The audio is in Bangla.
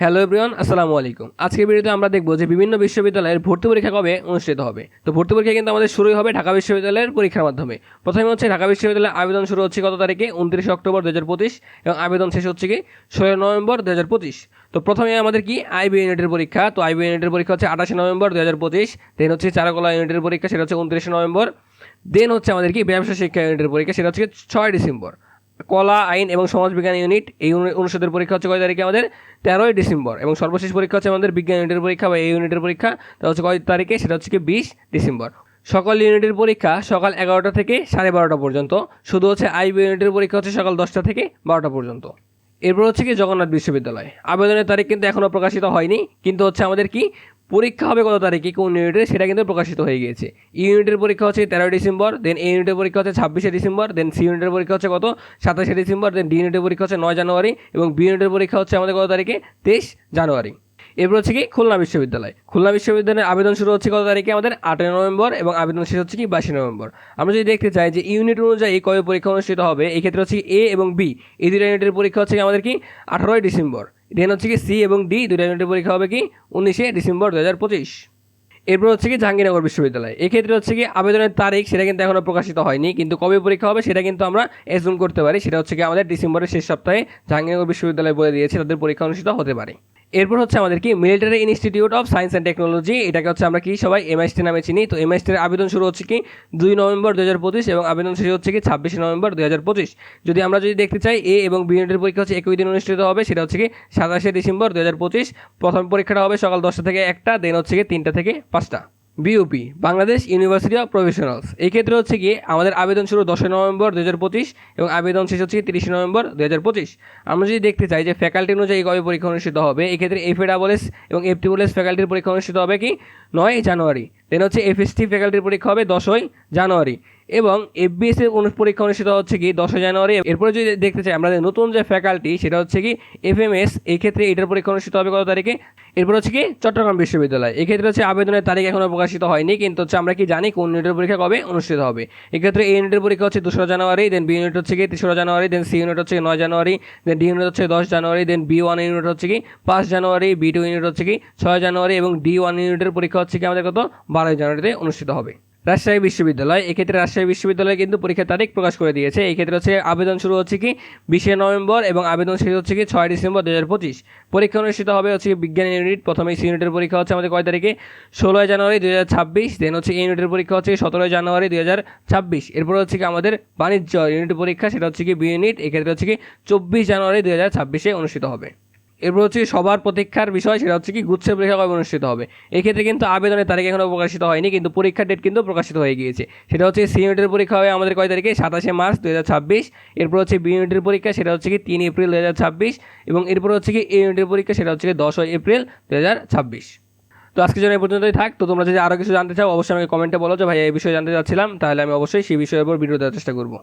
হ্যালো এভরিওয়ান, আসসালামু আলাইকুম। আজকের ভিডিওতে আমরা দেখব যে বিভিন্ন বিশ্ববিদ্যালয়ের ভর্তি পরীক্ষা কবে অনুষ্ঠিত হবে। তো ভর্তি পরীক্ষা কিন্তু আমাদের শুরুই হবে ঢাকা বিশ্ববিদ্যালয়ের পরীক্ষার মাধ্যমে। প্রথমে হচ্ছে ঢাকা বিশ্ববিদ্যালয়ের আবেদন শুরু হচ্ছে কত তারিখে? উনত্রিশে অক্টোবর দু হাজার পঁচিশ এবং আবেদন শেষ হচ্ছে কি ষোলো নভেম্বর দু হাজার পঁচিশ। তো প্রথমে আমাদের কি আইবি ইউনিটের পরীক্ষা? তো আইবি ইউনিটের পরীক্ষা হচ্ছে আঠাশে নভেম্বর দু হাজার পঁচিশ, দেন হচ্ছে চারকলা ইউনিটের পরীক্ষা, সেটা হচ্ছে উনত্রিশে নভেম্বর, দেন হচ্ছে আমাদের কি ব্যবসা শিক্ষা ইউনিটের পরীক্ষা, সেটা হচ্ছে ছয় ডিসেম্বর। কলা, আইন এবং সমাজবিজ্ঞান ইউনিট, এই অনুষদের পরীক্ষা হচ্ছে কয় তারিখে আমাদের? তেরোই ডিসেম্বর এবং সর্বশেষ পরীক্ষা হচ্ছে আমাদের বিজ্ঞান ইউনিটের পরীক্ষা বা এই ইউনিটের পরীক্ষা। তা হচ্ছে কয় তারিখে? সেটা হচ্ছে কি বিশ ডিসেম্বর। সকল ইউনিটের পরীক্ষা সকাল এগারোটা থেকে সাড়ে বারোটা পর্যন্ত। শুধু হচ্ছে আইবি ইউনিটের পরীক্ষা হচ্ছে সকাল দশটা থেকে বারোটা পর্যন্ত। এরপর হচ্ছে কি জগন্নাথ বিশ্ববিদ্যালয়। আবেদনের তারিখ কিন্তু এখনও প্রকাশিত হয়নি। কিন্তু হচ্ছে আমাদের কি পরীক্ষা হবে কত তারিখে, কোন ইউনিটের, সেটা কিন্তু প্রকাশিত হয়ে গিয়েছে। ই ইউনিটের পরীক্ষা হচ্ছে তেরোই ডিসেম্বর দেন এ ইউনিটের পরীক্ষা হচ্ছে ছাব্বিশে ডিসেম্বর দেন সি ইউনিটের পরীক্ষা হচ্ছে কত? সাতাশে ডিসেম্বর দেন ডি ইউনিটের পরীক্ষা হচ্ছে নয় জানুয়ারি, এবং বি ইউনিটের পরীক্ষা হচ্ছে আমাদের কত তারিখে? তেইশ জানুয়ারি। এরপর হচ্ছে কি, খুলনা বিশ্ববিদ্যালয়। খুলনা বিশ্ববিদ্যালয়ের আবেদন শুরু হচ্ছে কত তারিখে? আমাদের আটই নভেম্বর, এবং আবেদন শেষ হচ্ছে কি, বাইশে নভেম্বর। আমরা যদি দেখতে চাই যে ইউনিট অনুযায়ী কবে পরীক্ষা অনুষ্ঠিত হবে এই ক্ষেত্রে হচ্ছে এ এবং বি, এই দুটো ইউনিটের পরীক্ষা হচ্ছে কি আমাদের কি? আঠারোই ডিসেম্বর। দেন হচ্ছে কি সি এবং ডি দুটো ইউনিটের পরীক্ষা হবে কি উনিশে ডিসেম্বর দু হাজার পঁচিশ। এরপর হচ্ছে কি জাহাঙ্গীরনগর বিশ্ববিদ্যালয়। এক্ষেত্রে হচ্ছে কি আবেদনের তারিখ সেটা কিন্তু এখনও প্রকাশিত হয়নি, কিন্তু কবে পরীক্ষা হবে সেটা কিন্তু আমরা এজুম করতে পারি। সেটা হচ্ছে কি আমাদের ডিসেম্বরের শেষ সপ্তাহে জাহাঙ্গীরনগর বিশ্ববিদ্যালয় বলে দিয়েছে, তাদের পরীক্ষা অনুষ্ঠিত হতে পারে। এরপর হচ্ছে আমাদের কি? Military institute of science and technology এটাকে হচ্ছে আমরা কি সবাই এমআইএসটি নামে চিনি। তো এমআইএসটির আবেদন শুরু হচ্ছে কি? দুই নভেম্বর দু হাজার পঁচিশ এবং আবেদন শেষ হচ্ছে কি? ছাব্বিশে নভেম্বর দু হাজার পঁচিশ। যদি আমরা যদি দেখতে চাই এ এবং বি ইউনিটের পরীক্ষা হচ্ছে একই দিন অনুষ্ঠিত হবে, সেটা হচ্ছে কি? সাতাশে ডিসেম্বর দু হাজার পঁচিশ। প্রথম পরীক্ষাটা হবে সকাল দশটা থেকে একটা দেন হচ্ছে কি তিনটা থেকে পাঁচটা। BUP Bangladesh university of professionals এই ক্ষেত্রে হচ্ছে গিয়ে আমাদের আবেদন শুরু দশই নভেম্বর দু হাজার পঁচিশ এবং আবেদন শেষ হচ্ছে তিরিশে নভেম্বর দু হাজার পঁচিশ। আমরা যদি দেখতে চাই যে ফ্যাকাল্টি অনুযায়ী কবে পরীক্ষা অনুষ্ঠিত হবে, এক্ষেত্রে এফ এস এবং এফ এস ফ্যাকাল্টির পরীক্ষা অনুষ্ঠিত হবে কি? নয় জানুয়ারি। দেন হচ্ছে এফএসটি ফ্যাকাল্টির পরীক্ষা হবে দশই জানুয়ারি। এবং এফবিএস এর পরীক্ষা অনুষ্ঠিত হচ্ছে কি দশই জানুয়ারি। এরপরে যদি দেখতে চাই আমাদের নতুন যে ফ্যাকাল্টি সেটা হচ্ছে কি এফ এম এস এই ক্ষেত্রে এটার পরীক্ষা অনুষ্ঠিত হবে কত তারিখে? এরপর হচ্ছে কি চট্টগ্রাম বিশ্ববিদ্যালয়। এক্ষেত্রে হচ্ছে আবেদনের তারিখ এখনও প্রকাশিত হয়নি, কিন্তু হচ্ছে আমরা কি জানি কোন ইউনিটের পরীক্ষা কবে অনুষ্ঠিত হবে। এক্ষেত্রে এ ইউনিটের পরীক্ষা হচ্ছে দোসরা জানুয়ারি দেন বি ইউনিট হচ্ছে কি তেসরা জানুয়ারি দেন সি ইউনিট হচ্ছে নয় জানুয়ারি দেন ডি ইউনিট হচ্ছে দশ January then B one unit হচ্ছে কি পাঁচ জানুয়ারি বি টু ইউনিট হচ্ছে কি ছয় জানুয়ারি এবং ডি ওয়ান ইউনিটের পরীক্ষা হচ্ছে কি আমাদের কত? বারোই জানুয়ারিতে অনুষ্ঠিত হবে। রাজশাহী বিশ্ববিদ্যালয়। এক্ষেত্রে রাজশাহী বিশ্ববিদ্যালয় কিন্তু পরীক্ষার তারিখ প্রকাশ করে দিয়েছে। এই ক্ষেত্রে হচ্ছে আবেদন শুরু হচ্ছে কি বিশে নভেম্বর এবং আবেদন শেষ হচ্ছে কি ছয় ডিসেম্বর দু হাজার পঁচিশ। পরীক্ষা অনুষ্ঠিত হবে হচ্ছে বিজ্ঞান ইউনিট। প্রথমে সি ইউনিটের পরীক্ষা হচ্ছে আমাদের কয় তারিখে? ষোলোই জানুয়ারি দু হাজার ছাব্বিশ, দেন হচ্ছে ইউনিটের পরীক্ষা হচ্ছে সতেরোই জানুয়ারি দু হাজার ছাব্বিশ। এরপর হচ্ছে কি আমাদের বাণিজ্য ইউনিট পরীক্ষা, সেটা হচ্ছে কি বি ইউনিট। এক্ষেত্রে হচ্ছে কি চব্বিশ জানুয়ারি দু হাজার ছাব্বিশে অনুষ্ঠিত হবে। এরপর হচ্ছে সবার প্রতীক্ষার বিষয়, সেটা হচ্ছে কি গুচ্ছের পরীক্ষা কবে অনুষ্ঠিত হবে? এক্ষেত্রে কিন্তু আবেদনের তারিখ এখনও প্রকাশিত হয়নি, কিন্তু পরীক্ষার ডেট কিন্তু প্রকাশিত হয়ে গিয়েছে। সেটা হচ্ছে সি ইউনিটের পরীক্ষা হবে আমাদের কয় তারিখে? সাতাশে মার্চ দু হাজার ছাব্বিশ। এরপর হচ্ছে বি ইউনিটের পরীক্ষা, সেটা হচ্ছে কি তিন এপ্রিল দু হাজার ছাব্বিশ। এবং এরপর হচ্ছে কি এ ইউনিটের পরীক্ষা, সেটা হচ্ছে কি দশই এপ্রিল দু হাজার ছাব্বিশ। তো আজকে জন্য এই পর্যন্তই থাক। তো তোমরা যদি আরও কিছু জানতে চাও, অবশ্যই আমাকে কমেন্টে বলো। যে ভাই এই বিষয়ে জানতে চাচ্ছিলাম, তাহলে আমি অবশ্যই সেই বিষয়ের উপর ভিডিও দেওয়ার চেষ্টা করব।